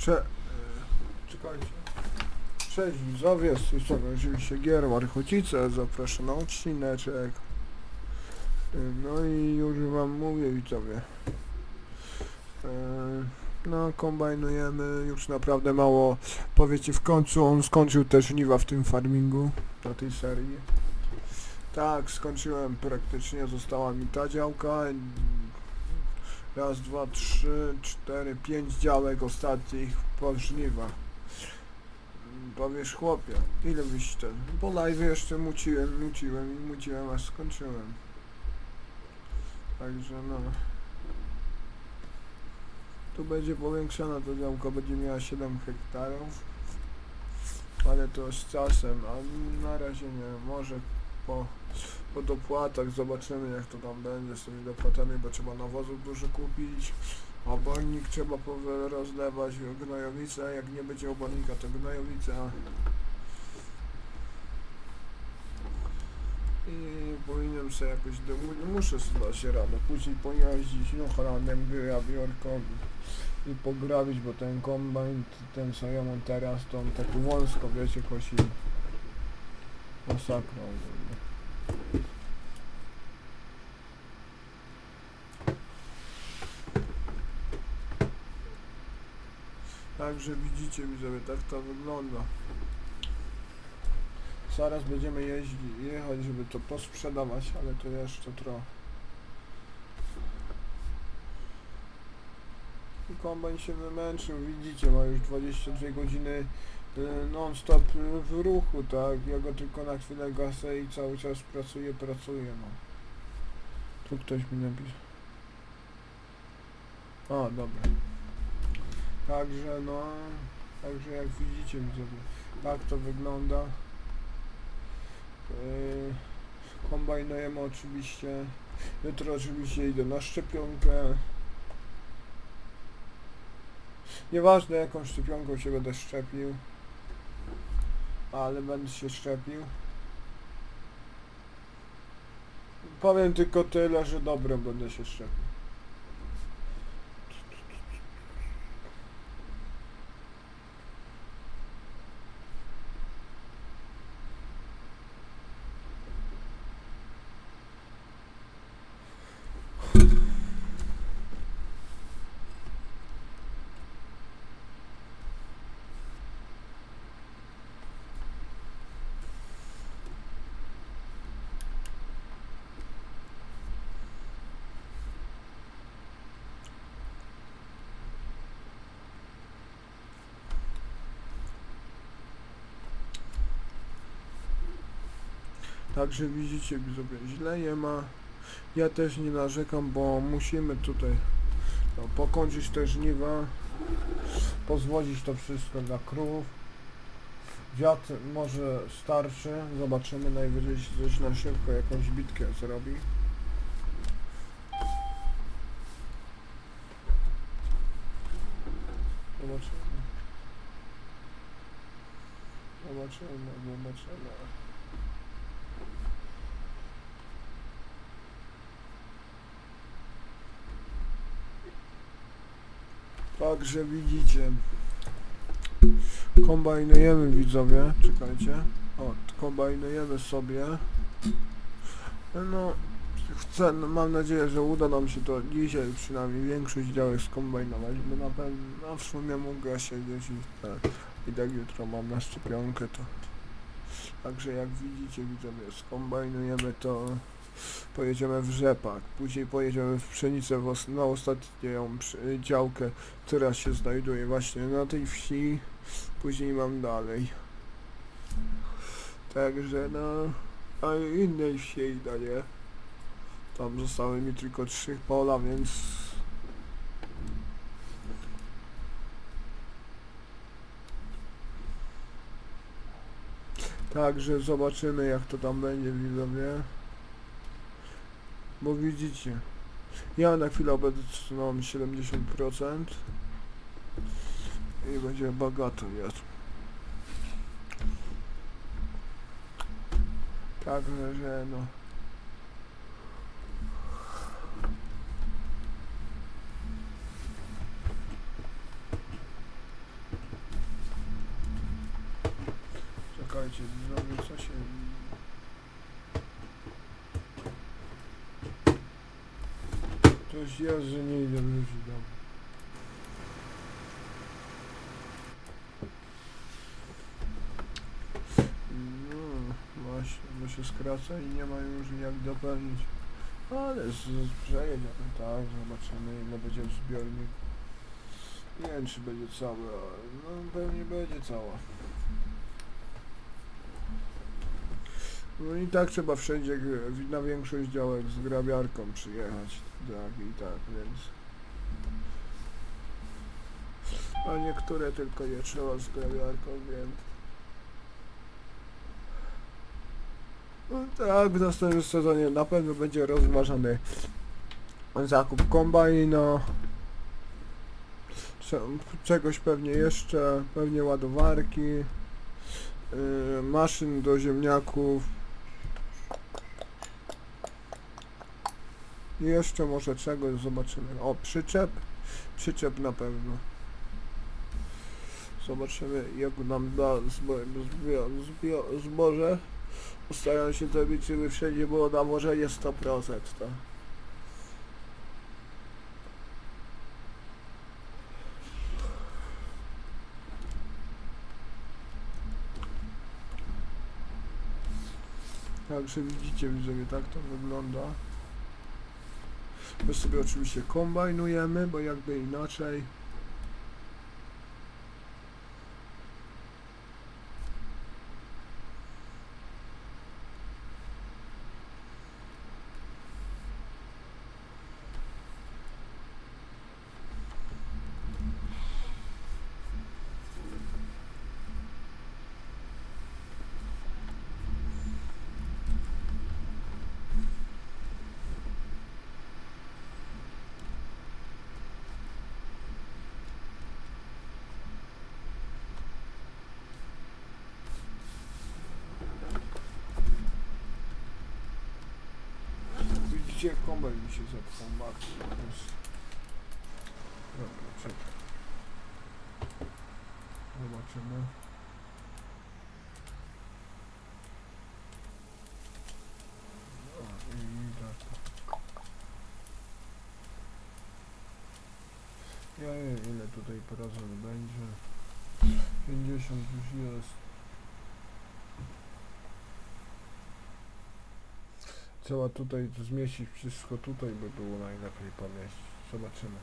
Cze... e, Czekajcie. Cześć widzowie, z tej strony oczywiście Gier Marchocice, zapraszam na odcineczek. E, No i już wam mówię widzowie. E, No, kombajnujemy już naprawdę mało. Powiecie, w końcu on skończył też żniwa w tym farmingu, na tej serii. Tak, skończyłem praktycznie, została mi ta działka. Raz, dwa, trzy, cztery, pięć działek ostatnich po żniwach. Powiesz chłopie, ile byś ten... Po live jeszcze muciłem, muciłem i muciłem aż skończyłem. Także no... Tu będzie powiększona ta działka, będzie miała 7 hektarów. Ale to z czasem, a na razie nie, może po, po dopłatach zobaczymy jak to tam będzie z tymi dopłatami, bo trzeba nawozów dużo kupić. Obornik trzeba rozlewać, gnojowice, jak nie będzie obornika to gnojowica. I powinienem sobie jakoś, do, mu- muszę dać radę, później pojeździć Noholanem, grabiorką i pograbić, bo ten kombajn, ten co ja mam teraz, to on tak wąsko, wiecie, kosi masakra. Także widzicie widzowie, tak to wygląda. Zaraz będziemy jeździć, jechać, żeby to posprzedawać, ale to jeszcze trochę. I kombajn się wymęczył, widzicie, ma już 22 godziny non-stop y, w ruchu, tak? Ja go tylko na chwilę gasę i cały czas pracuję, pracuję, no. Tu ktoś mi napisał. A, dobra. Także no, także jak widzicie widzowie, tak to wygląda. Yy, kombajnujemy oczywiście. Jutro oczywiście idę na szczepionkę. Nieważne jaką szczepionką się będę szczepił. Ale będę się szczepił. Powiem tylko tyle, że dobrze będę się szczepił. Także widzicie widzowie, źle je ma. Ja też nie narzekam, bo musimy tutaj no, pokończyć te żniwa, pozwolić to wszystko dla krów. Wiatr może starczy, zobaczymy najwyżej coś na szybko jakąś bitkę zrobi. Zobaczymy. Zobaczymy, zobaczymy. Także widzicie. Kombajnujemy widzowie, czekajcie. O, kombajnujemy sobie. No, chcę, no, mam nadzieję, że uda nam się to dzisiaj przynajmniej większość działek skombajnować, bo na pewno, no w sumie mogę siedzieć i tak. I tak jutro mam na szczepionkę to. Także jak widzicie widzowie, skombajnujemy to pojedziemy w rzepak, później pojedziemy w pszenicę w na ostatnią działkę, która się znajduje właśnie na tej wsi, później mam dalej. Także no, a innej wsi idę, nie? Tam zostały mi tylko trzy pola, więc... Także zobaczymy jak to tam będzie widzowie. Bo widzicie, ja na chwilę obecną mam 70% i będzie bogato jest. Także, że no. Czekajcie, zrobię co się... Jest, że nie idę wrócić, dobra. No, właśnie, bo się skraca i nie ma już jak dopełnić. Ale przejedziemy, tak, zobaczymy ile będzie w zbiorniku. Nie wiem czy będzie całe, ale no pewnie będzie cała. No i tak trzeba wszędzie, na większość działek z grabiarką przyjechać, tak i tak, więc... A niektóre tylko nie trzeba z grabiarką, więc... No tak, w następnym sezonie na pewno będzie rozważany zakup kombajna, cze- czegoś pewnie jeszcze, pewnie ładowarki, yy, maszyn do ziemniaków jeszcze może czegoś zobaczymy. O, przyczep, przyczep na pewno. Zobaczymy jak nam da zbo, zbio, zbio, zboże. Postaram się zrobić, żeby wszędzie było nawożenie 100%, tak? Także widzicie widzowie, tak to wygląda. My sobie oczywiście kombajnujemy, bo jakby inaczej. Widzicie, kombajn mi się zepsuł, więc- Dobra, czekaj. Zobaczymy. O, i tak. Ja nie wiem ile tutaj porażeń będzie. 50 już jest. Trzeba tutaj zmieścić wszystko tutaj, by było najlepiej pomieścić. Zobaczymy.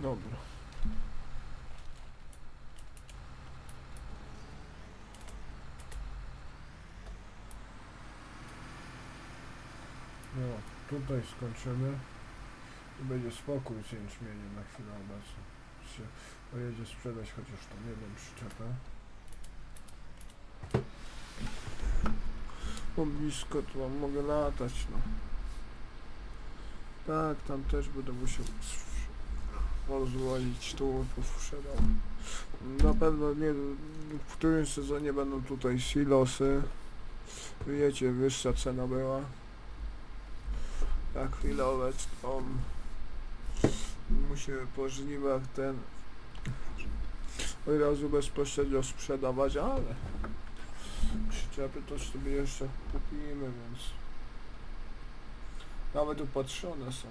Dobra. No, tutaj skończymy i będzie spokój z jęczmieniem na chwilę obecną. Się pojedzie sprzedać chociaż tą jedną przyczepę. Bo blisko mam, mogę latać, no. Tak, tam też będę musiał rozwalić tu, sprzedał. Na pewno nie, w którym sezonie będą tutaj silosy. Wiecie, wyższa cena była na chwilę obecną musimy po żniwach ten od razu bezpośrednio sprzedawać, ale przyczepy to sobie jeszcze kupimy, więc nawet upatrzone są.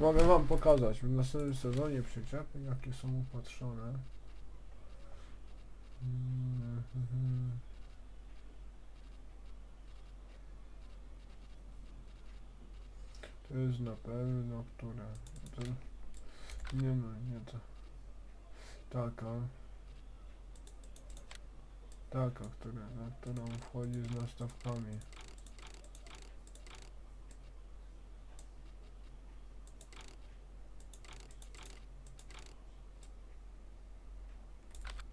Mogę wam pokazać w następnym sezonie przyczepy, jakie są upatrzone. Mhm. To jest na pewno, która... To, nie no, nie to. Taka. Taka, która, na którą wchodzi z nastawkami.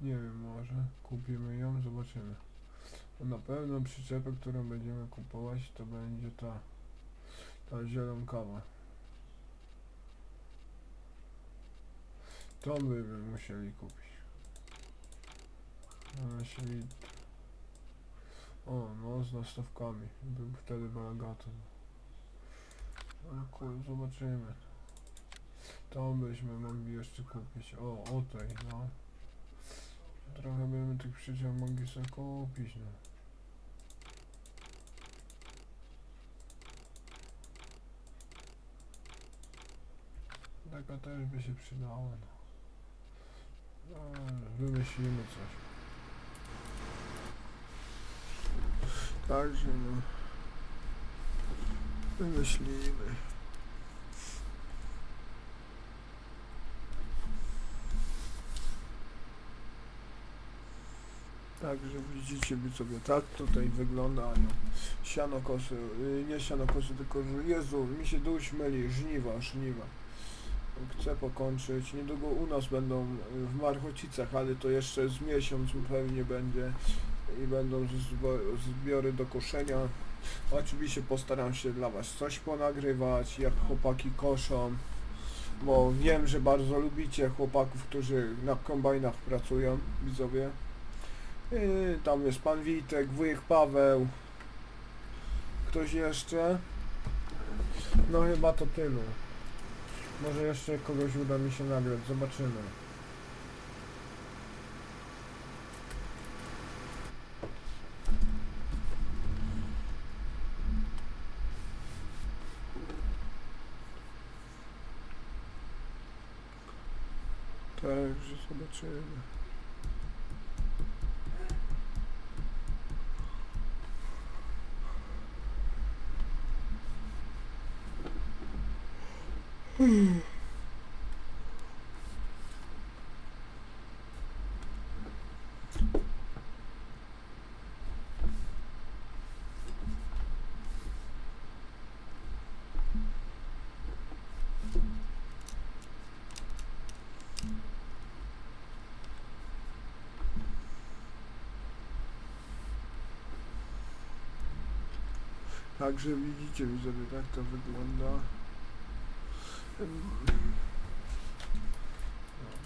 Nie wiem, może kupimy ją, zobaczymy. Na pewno przyczepę, którą będziemy kupować, to będzie ta. Ta zielonkowa. To byśmy musieli kupić. No, jeśli... O, no, z nastawkami. Był wtedy balagato. Ale kur, zobaczymy. To byśmy mogli jeszcze kupić. O, o tej, no. Trochę byśmy tych przyczep mogli sobie kupić, no. Taka też by się przydała, no. no wymyślimy coś. Także no. Wymyślimy. Także widzicie wy sobie tak tutaj wyglądają sianokosy, y, nie sianokosy, tylko że- Jezu, mi się dół śmieli, żniwa, żniwa. Chcę pokończyć, niedługo u nas będą w Marchocicach, ale to jeszcze z miesiąc pewnie będzie i będą zbiory do koszenia. Oczywiście postaram się dla was coś ponagrywać, jak chłopaki koszą, bo wiem, że bardzo lubicie chłopaków, którzy na kombajnach pracują, widzowie. Yy, tam jest pan Witek, wujek Paweł. Ktoś jeszcze? No chyba to tylu. Może jeszcze kogoś uda mi się nagrać, zobaczymy. Także zobaczymy. Także widzicie widzowie, tak to wygląda. No,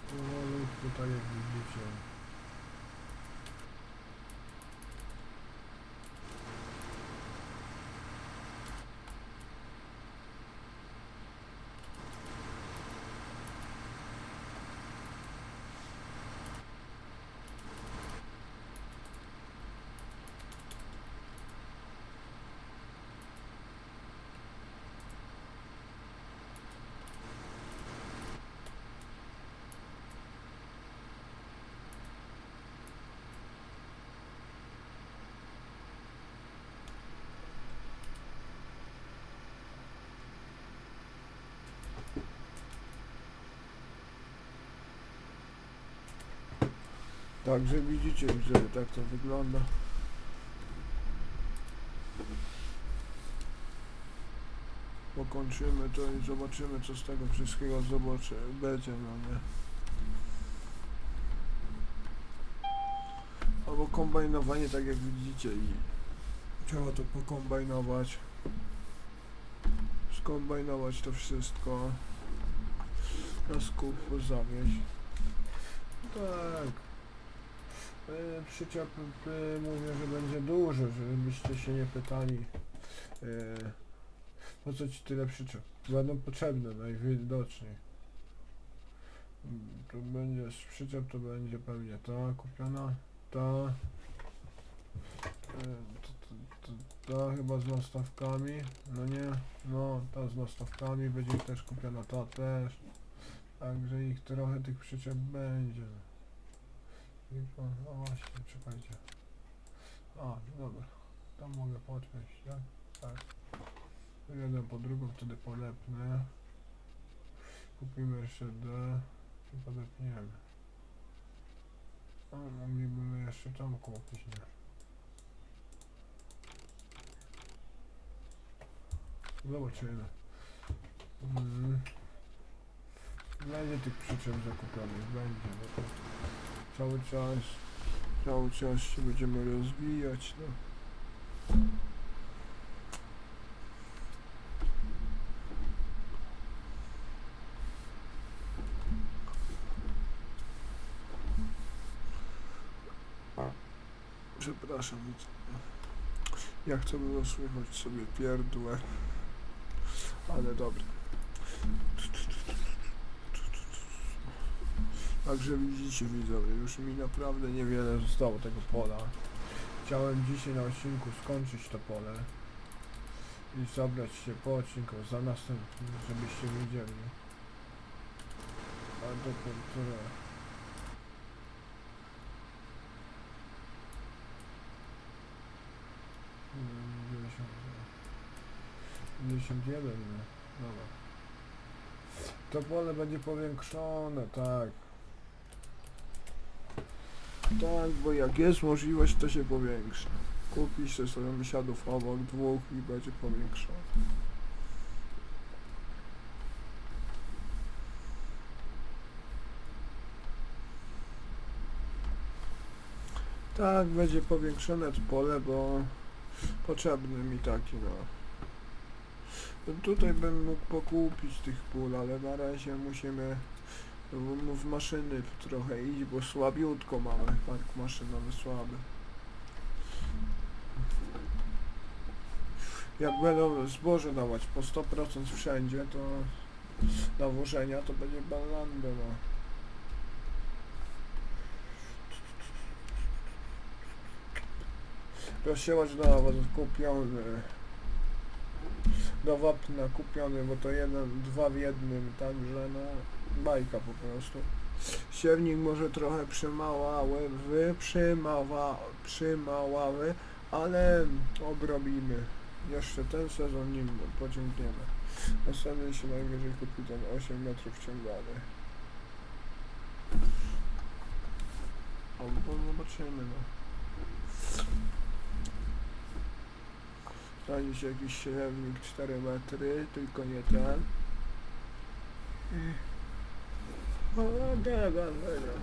powolutku, tak jak widzicie. Także widzicie widzowie, tak to wygląda. Pokończymy to i zobaczymy co z tego wszystkiego zobaczy, będzie no nie. Albo kombajnowanie tak jak widzicie i trzeba to pokombajnować. Skombajnować to wszystko. Na skup zawieźć. Tak. E, mówię, że będzie duży, żebyście się nie pytali. E, po co ci tyle przyczep? Będą potrzebne najwidoczniej. To będzie z to będzie pewnie ta kupiona, ta. To, to, ta chyba z nastawkami, no nie, no ta z nastawkami będzie też kupiona, ta też. Także ich trochę tych przyczep będzie. No właśnie, czekajcie. A, dobra. Tam mogę podpiąć, tak? Tak. Jeden po drugą wtedy polepnę. Kupimy jeszcze D i podepniemy. A moglibyśmy jeszcze tam kupić, nie? Zobaczymy. Mm. Będzie tych przyczep zakupionych, będzie. Cały czas, cały czas się będziemy rozwijać, no. Przepraszam. Ja chcę było słychać sobie pierdłę. Ale dobra. Także widzicie widzowie, już mi naprawdę niewiele zostało tego pola. Chciałem dzisiaj na odcinku skończyć to pole i zabrać się po odcinku za następnym, żebyście wiedzieli. A. Mm, 90, 51, nie? Dobra. To pole będzie powiększone, tak. Tak, bo jak jest możliwość, to się powiększa. Kupisz sobie sąsiadów obok dwóch i będzie powiększone. Tak, będzie powiększone to pole, bo potrzebny mi taki, no. No Tutaj bym mógł pokupić tych pól, ale na razie musimy w, w maszyny trochę iść, bo słabiutko mamy, park maszynowy słaby. Jak będą zboże dawać po 100% wszędzie, to nawożenia to będzie ballandę, no. Rozsiewacz do kupiony. Do wapna kupiony, bo to jeden, dwa w jednym, także no bajka po prostu. Siewnik może trochę przymałały, wy przymała, przymałały, ale obrobimy. Jeszcze ten sezon nim pociągniemy. Następny się najwyżej kupi ten 8 metrów ciągany. Albo zobaczymy no. Znajdzie się jakiś siewnik 4 metry, tylko nie ten. O, tego, tego.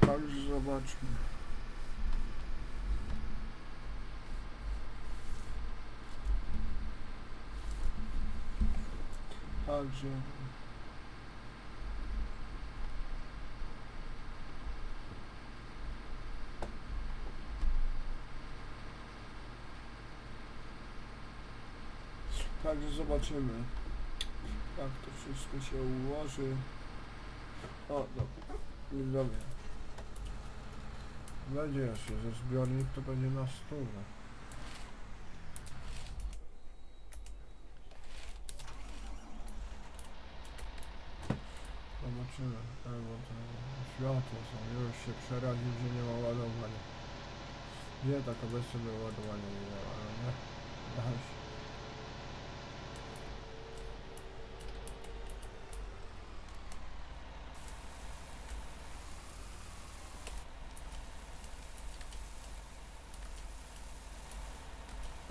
Także zobaczmy. Także. Także zobaczymy, jak to wszystko się ułoży. O, dobra. Widzowie. Będzie jeszcze, że zbiornik to będzie na stówę. Zobaczymy, albo to światło są, już się przeraził, że nie ma ładowania. Gdzie tak obecnie było ładowanie nie miała, ale nie?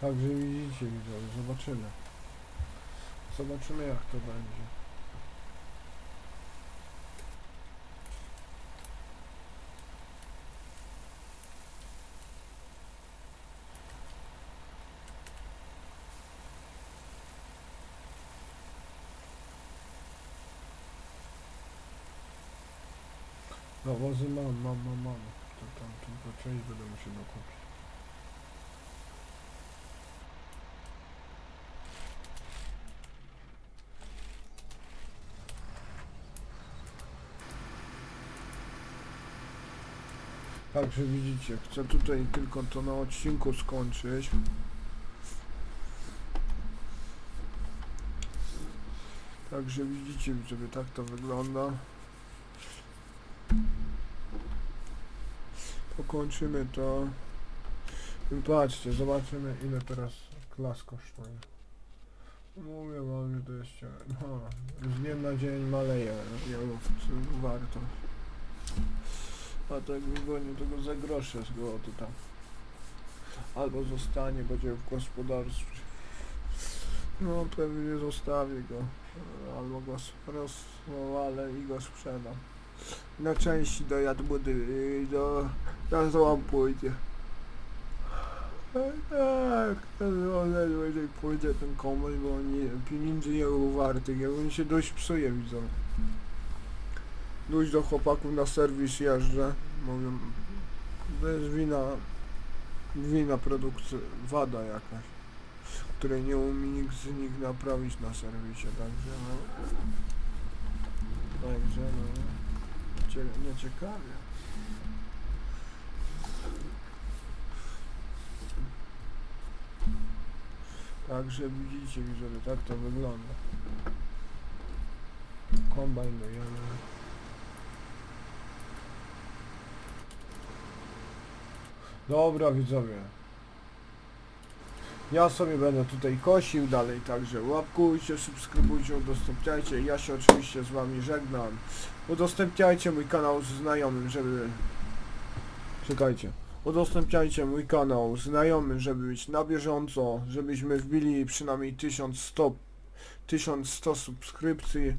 Także widzicie widzowie, zobaczymy. Zobaczymy jak to będzie. No wozy mam, mam, mam, mam. To tam tylko część będę musiał dokupić. Także widzicie, chcę tutaj tylko to na odcinku skończyć. Także widzicie, żeby tak to wygląda. Pokończymy to. Patrzcie, zobaczymy ile teraz klas kosztuje. Mówię wam, że to jeszcze, no, z dnia na dzień maleje jego wartość. A tak wygodnie tego za grosze z głowy tam. Albo zostanie, będzie w gospodarstwie. No pewnie zostawię go. Albo go rozwalę i go sprzedam. Na części do jadbudy, y, do... na złom pójdzie. Tak, to ledwo pójdzie ten kombajn, bo nie, pieniędzy nie był warty, jak on się dość psuje, widzą. Dość do chłopaków na serwis jeżdżę, mówią, to jest wina, wina produkcji, wada jakaś, której nie umie nikt z nich naprawić na serwisie, także no, także no, nie ciekawie. Także widzicie, widzowie, tak to wygląda. Kombajn do jamy. Dobra widzowie. Ja sobie będę tutaj kosił dalej, także łapkujcie, subskrybujcie, udostępniajcie. Ja się oczywiście z wami żegnam. Udostępniajcie mój kanał znajomym, żeby... Czekajcie. Udostępniajcie mój kanał znajomym, żeby być na bieżąco, żebyśmy wbili przynajmniej 1100 1100 subskrypcji.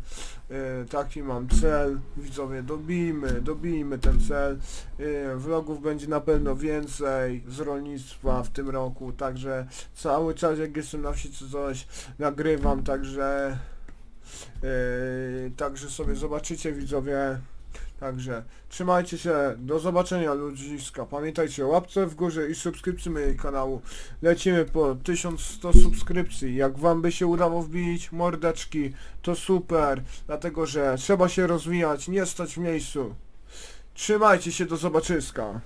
E, taki mam cel. Widzowie, dobijmy, dobijmy ten cel. E, vlogów będzie na pewno więcej z rolnictwa w tym roku, także cały czas jak jestem na wsi co coś nagrywam, także e, także sobie zobaczycie widzowie. Także trzymajcie się, do zobaczenia ludziska. Pamiętajcie o łapce w górze i subskrypcji mojego kanału. Lecimy po 1100 subskrypcji. Jak wam by się udało wbić mordeczki, to super. Dlatego, że trzeba się rozwijać, nie stać w miejscu. Trzymajcie się, do zobaczyska.